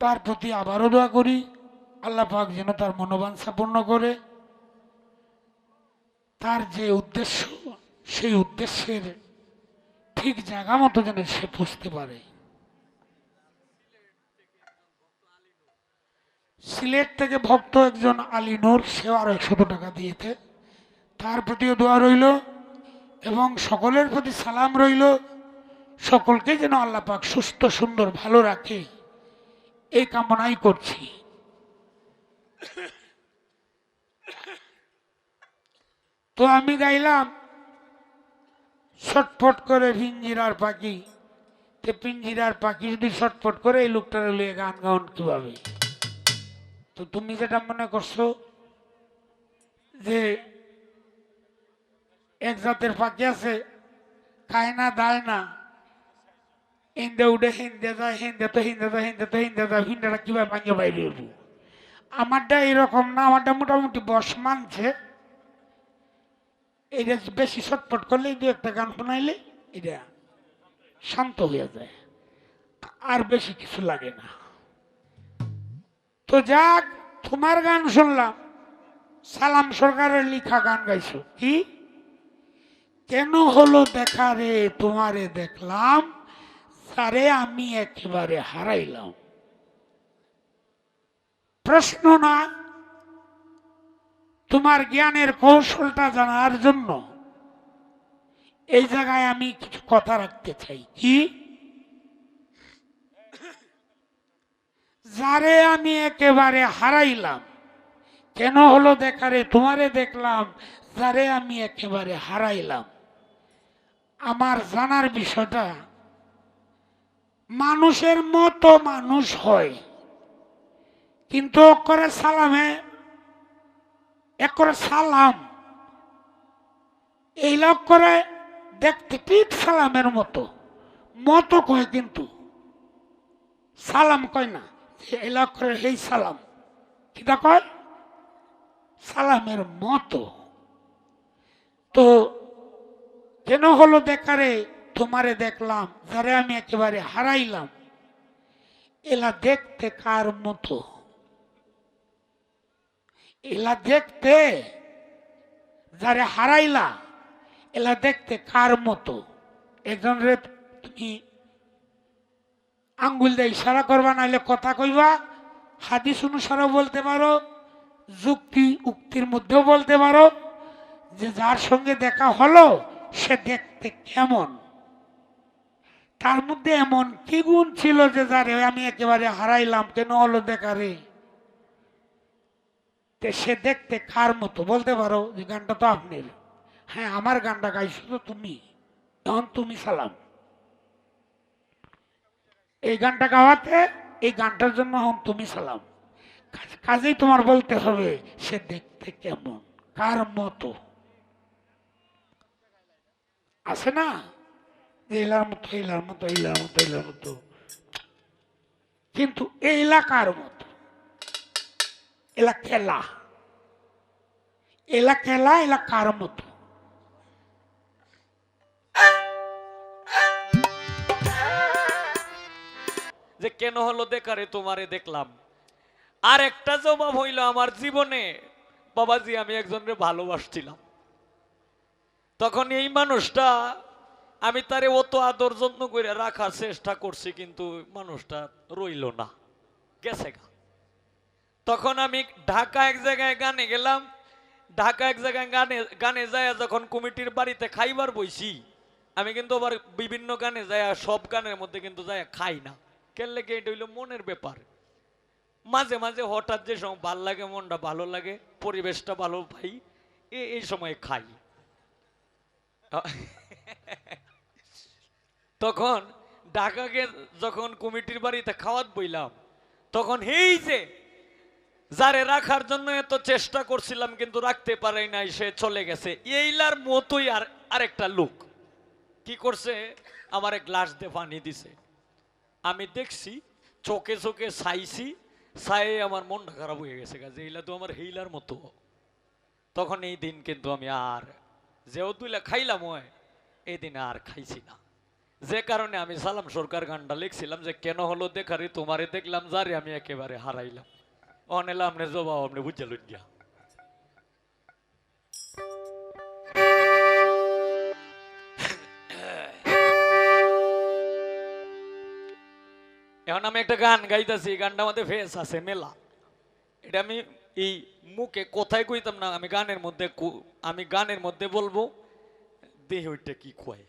তার প্রতি আবারও দোয়া করি, আল্লাহ পাক যেন তার মনোবাঞ্ছা পূর্ণ করে। তার যে উদ্দেশ্য, সেই উদ্দেশ্যের ঠিক জায়গা মতো যেন সে পুষতে পারে। সিলেট থেকে ভক্ত একজন আলী নূর, সেও আরও একশত টাকা দিয়েছে। তার প্রতিও দোয়া রইল এবং সকলের প্রতি সালাম রইল। সকলকে যেন আল্লাহ পাক সুস্থ, সুন্দর, ভালো রাখে। এই কামনাই করছি। তো আমি গাইলাম, ছটফট করে পিঞ্জিরার পাখি। তে পিঞ্জিরার পাখি যদি ছটফট করে, এই লোকটারে লিয়ে গান গাউন কীভাবে? তো তুমি যেটা মনে করছ যে এক জাতের পাখি আছে, খায় না, দায় না হিন্দে উঠে হিন্দে যায় হিন্দে তো হিন্দে যায় হিন্দে তো হিন্দে আমারটা এরকম না আমারটা মোটামুটি বস মানছে এটা বেশি ছটফট করলে দু একটা গান শোনাইলে এটা শান্ত হয়ে যায় আর বেশি কিছু লাগে না তো যাক তোমার গান শুনলাম সালাম সরকারের লিখা গান গাইছো কি কেন হলো দেখা রে তোমারে দেখলাম সারে আমি একেবারে হারাইলাম। প্রশ্ন না, তোমার জ্ঞানের কৌশলটা জানার জন্য এই জায়গায় আমি কিছু কথা রাখতে চাই। কি? যারে আমি একেবারে হারাইলাম। কেন হলো দেখারে? তোমারে দেখলাম যারে আমি একেবারে হারাইলাম। আমার জানার বিষয়টা মানুষের মতো মানুষ হয়। কিন্তু করে সালামে এক করে সালাম। এই লোক করে দেখতে ঠিক সালামের মতো মতো কয় কিন্তু। সালাম কয় না, এই লোক করে এই সালাম। কিটা কয়? সালামের মতো। তো কেন হলো দেখারে তোমারে দেখলাম, যারে আমি একেবারে হারাইলাম, এলা দেখতে কার মতো? এলা দেখতে যারে হারাইলা, এলা দেখতে কার মতো? একজন রে, তুমি আঙ্গুল দিয়ে ইশারা করবা, নাইলে কথা কইবা, হাদিস অনুসারেও বলতে পারো, যুক্তি উক্তির মধ্যেও বলতে পারো, যে যার সঙ্গে দেখা হলো, সে দেখতে কেমন? তার মধ্যে এমন কি গুণ ছিল যে যারে আমি একেবারে হারাইলাম, কেন হলো দেখা রে তে সে দেখতে কার মতো? বলতে পারো যে গানটা তো আপনার। হ্যাঁ আমার গানটা গাইছো তো তুমি, তখন তুমি সালাম। এই গানটা গাওয়াতে, এই গানটার জন্য হন তুমি সালাম। কাজ- কাজেই তোমার বলতে হবে, সে দেখতে কেমন, কার মতো? আছে না? এলার মতো এলার মতো এলার মতো এলার মতো। কিন্তু এলাকার মতো, এলা খেলা এলা খেলা, এলা কার মতো? যে কেন হলো দেখারে তোমারে দেখলাম। আর একটা জবাব হইল আমার জীবনে। বাবাজি, আমি একজনকে ভালোবাসছিলাম। তখন এই মানুষটা আমি তারে অত আদর যত্ন করে রাখার চেষ্টা করছি, কিন্তু মানুষটা রইল না, গেছে তখন আমি ঢাকা এক জায়গায় গানে গেলাম, ঢাকা এক জায়গায় গানে গানে যায় যখন কমিটির বাড়িতে খাইবার বইছি, আমি কিন্তু আবার বিভিন্ন গানে যায়, সব গানের মধ্যে কিন্তু যায় খাই না। কেন লেগে? এটা হইল মনের ব্যাপার। মাঝে মাঝে হঠাৎ যে সময় ভালো লাগে, মনটা ভালো লাগে, পরিবেশটা ভালো পাই এই সময় খাই। তখন ঢাকাকে যখন কমিটির বাড়িতে খাওয়াত বইলাম, তখন এই যে যারে রাখার জন্য এত চেষ্টা করছিলাম কিন্তু রাখতে পারে নাই, সে চলে গেছে। এইলার মতোই আর আরেকটা লোক। কি করছে? আমার গ্লাস দিয়ে পানি দিছে। আমি দেখছি, চোখে চোখে চাইছি চাই আমার মনটা খারাপ হয়ে গেছে, কাজে এইলা তো আমার হেইলার মতো। তখন এই দিন কিন্তু আমি আর যেও তুইলা খাইলাম হয়, এই দিন আর খাইছি না। যে কারণে আমি সালাম সরকার গানটা লিখছিলাম যে, কেন হলো দেখারি? তোমারে দেখলাম, যারে আমি একেবারে হারাইলাম। অনেলা আপনি জবাব আপনি বুঝে গিয়া এখন আমি একটা গান গাইতেছি গানটা আমাদের ফেস আছে, মেলা। এটা আমি এই মুখে কোথায় কইতাম না, আমি গানের মধ্যে আমি গানের মধ্যে বলব, দেহ ওইটা কি খুয়ায়?